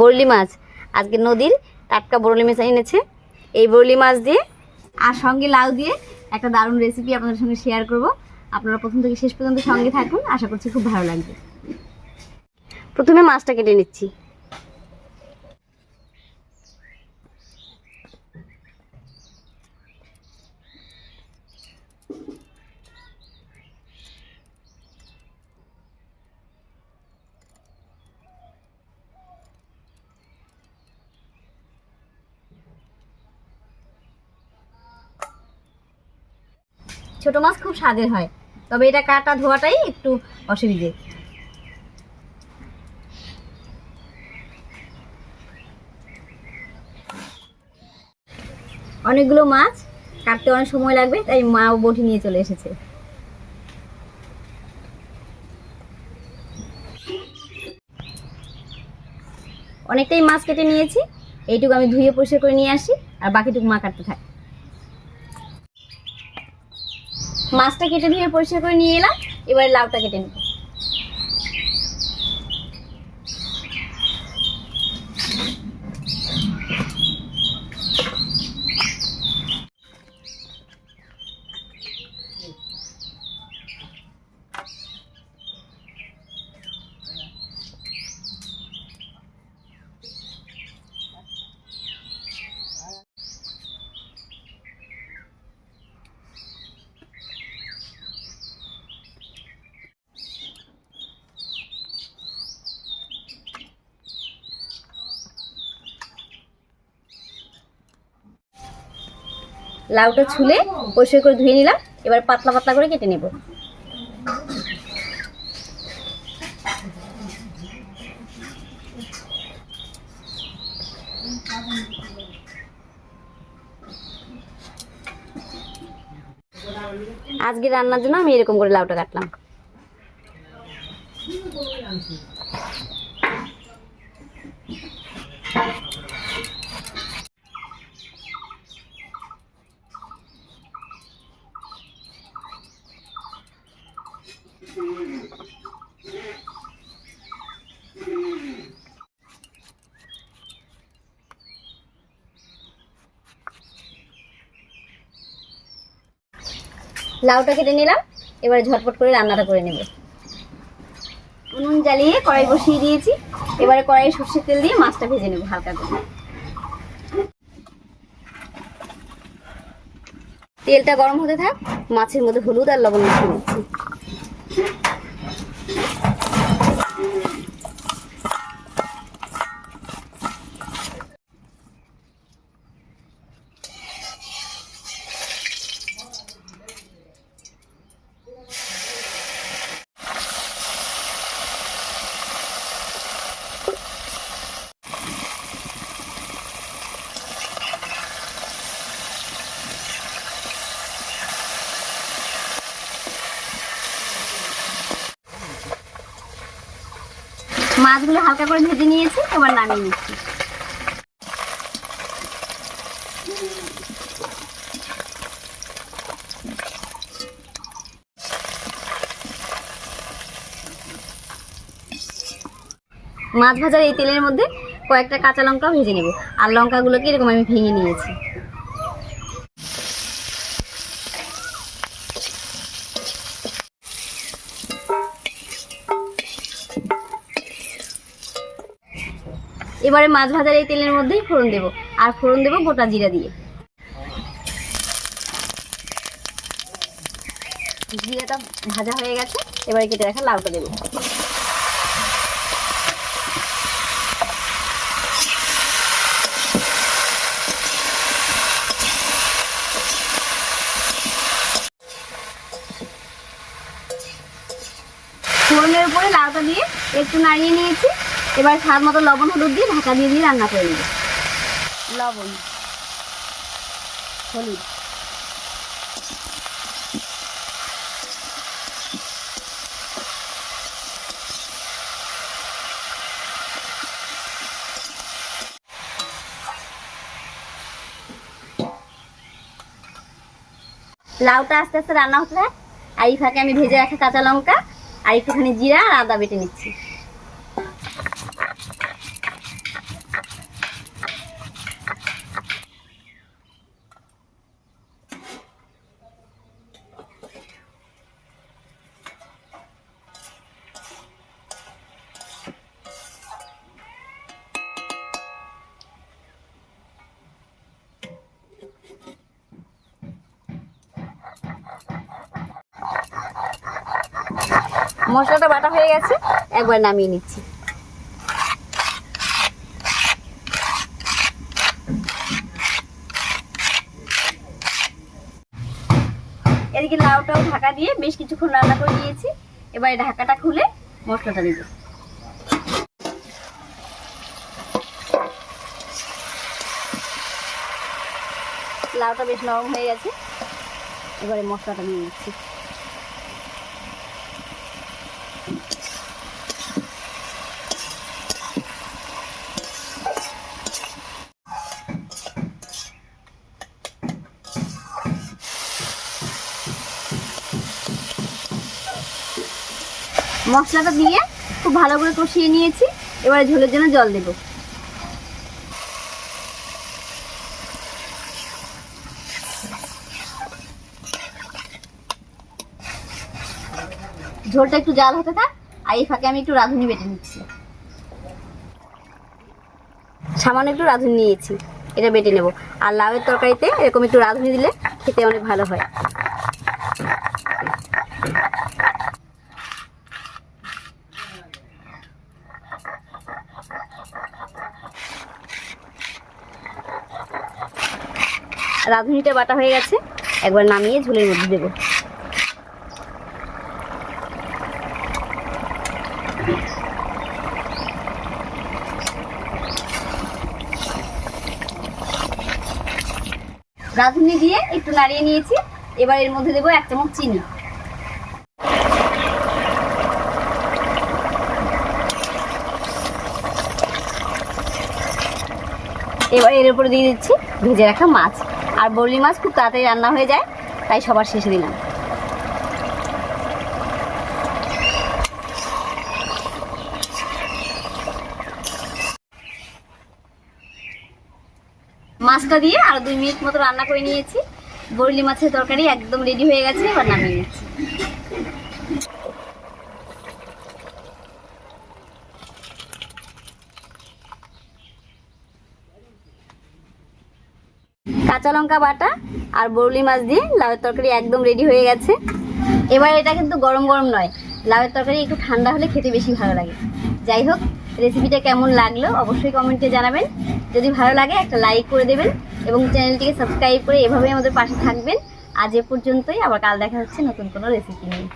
বরলি মাছ। আজকে নদীর টাটকা বরলি মাছ এনেছে। এই বরলি মাছ দিয়ে আর সঙ্গে লাউ দিয়ে একটা দারুণ রেসিপি আপনাদের সঙ্গে শেয়ার করব। আপনারা প্রথম থেকে শেষ পর্যন্ত সঙ্গে থাকুন। আশা করছি খুব ভালো লাগবে। প্রথমে মাছটা কেটে নিচ্ছি। ছোট মাছ খুব স্বাদের হয়। তবে এটা কাটা ধোয়াটাই একটু অসুবিধে। অনেকগুলো মাছ কাটতে অনেক সময় লাগবে, তাই মা বটি নিয়ে চলে এসেছে। অনেকটাই মাছ কেটে নিয়েছি, এইটুকু আমি ধুয়ে পরিষ্কার করে নিয়ে আসি, আর বাকিটুকু মা কাটতে থাকে। মাছটা কেটে ধুয়ে পরিষ্কার করে নিয়ে এলাম এবারে লাউটা কেটে নেব। লাউটা ছুলে পরিষ্কার করে ধুয়ে নিলাম। এবার পাতলা পাতলা করে কেটে নেব। আজকে রান্নার জন্য আমি এরকম করে লাউটা কাটলাম। লাউটা কেটে নিলাম, এবারে ঝটপট করে রান্নাটা করে নেব। উনুন জ্বালিয়ে কড়াই বসিয়ে দিয়েছি, এবারে কড়াই সর্ষের তেল দিয়ে মাছটা ভেজে নেব হালকা করে। তেলটা গরম হতে থাক, মাছের মধ্যে হলুদ আর লবণ মিশিয়ে দিচ্ছি মাছগুলো হালকা করে ভেজে নিয়েছি, এবার নামিয়ে নিচ্ছি। মাছ ভাজার এই তেলের মধ্যে কয়েকটা কাঁচা লঙ্কা ভেজে নেব। আর লঙ্কাগুলোকে এরকম আমি ভেঙে নিয়েছি। এবারে মাছ ভাজার এই তেলের মধ্যেই ফোড়ন দেব। আর ফোড়ন দেব গোটা জিরা দিয়ে। জিরাটা ভাজা হয়ে গেছে, এবারে কেটে রাখা লাউটা দেবো। ফোড়নের উপরে লাউটা দিয়ে একটু নাড়িয়ে নিয়েছি। এবার স্বাদ মতো লবণ হলুদ দিয়ে ঢাকা দিয়ে দিয়ে রান্না করে নেব। লবণ হলুদ। লাউটা আস্তে আস্তে রান্না হতে থাক। আর এই ফাঁকে আমি ভেজে রাখা কাঁচা লঙ্কা আর একটুখানি জিরা আর আদা বেটে নিচ্ছি। মশলাটা বাটা হয়ে গেছে, একবার নামিয়ে নিচ্ছি। এদিকে লাউটাও ঢাকা দিয়ে বেশ কিছুক্ষণ রান্না করে দিয়েছি এবার ঢাকাটা খুলে মশলাটা দিব লাউটা বেশ নরম হয়ে গেছে। এবারে মশলাটা নিয়ে নিচ্ছি। মশলাটা দিয়ে খুব ভালো করে কষিয়ে নিয়েছি। এবারে ঝোলের জন্য জল দেব। ঝোলটা একটু জাল হতে থাক, আর এই ফাঁকে আমি একটু রাঁধুনি বেটে নিচ্ছি। সামান্য একটু রাঁধুনি নিয়েছি, এটা বেটে নেব। আর লাউয়ের তরকারিতে এরকম একটু রাঁধুনি দিলে খেতে অনেক ভালো হয়। রাঁধুনিটা বাটা হয়ে গেছে, একবার নামিয়ে ঝোলের মধ্যে দেবো। রাঁধুনি দিয়ে একটু নাড়িয়ে নিয়েছি, এবার এর মধ্যে দেবো এক চামচ চিনি। এবার এর উপরে দিয়ে দিচ্ছি ভেজে রাখা মাছ। আর বরলি মাছ খুব তাড়াতাড়ি রান্না হয়ে যায়, তাই সবার শেষে দিলাম। মাছটা দিয়ে আর দুই মিনিট মতো রান্না করে নিয়েছি। বরলি মাছের তরকারি একদম রেডি হয়ে গেছে, এবার নামিয়ে নিচ্ছি। কাঁচা লঙ্কা বাটা আর বরলি মাছ দিয়ে লাউয়ের তরকারি একদম রেডি হয়ে গেছে। এবার এটা কিন্তু গরম গরম নয়, লাউয়ের তরকারি একটু ঠান্ডা হলে খেতে বেশি ভালো লাগে। যাই হোক রেসিপিটা কেমন লাগল অবশ্যই কমেন্টে জানাবেন। যদি ভালো লাগে একটা লাইক করে দেবেন এবং চ্যানেলটিকে সাবস্ক্রাইব করে এভাবেই আমাদের পাশে থাকবেন। আজ এ পর্যন্তই, আবার কাল দেখা হচ্ছে নতুন কোনো রেসিপি নিয়ে।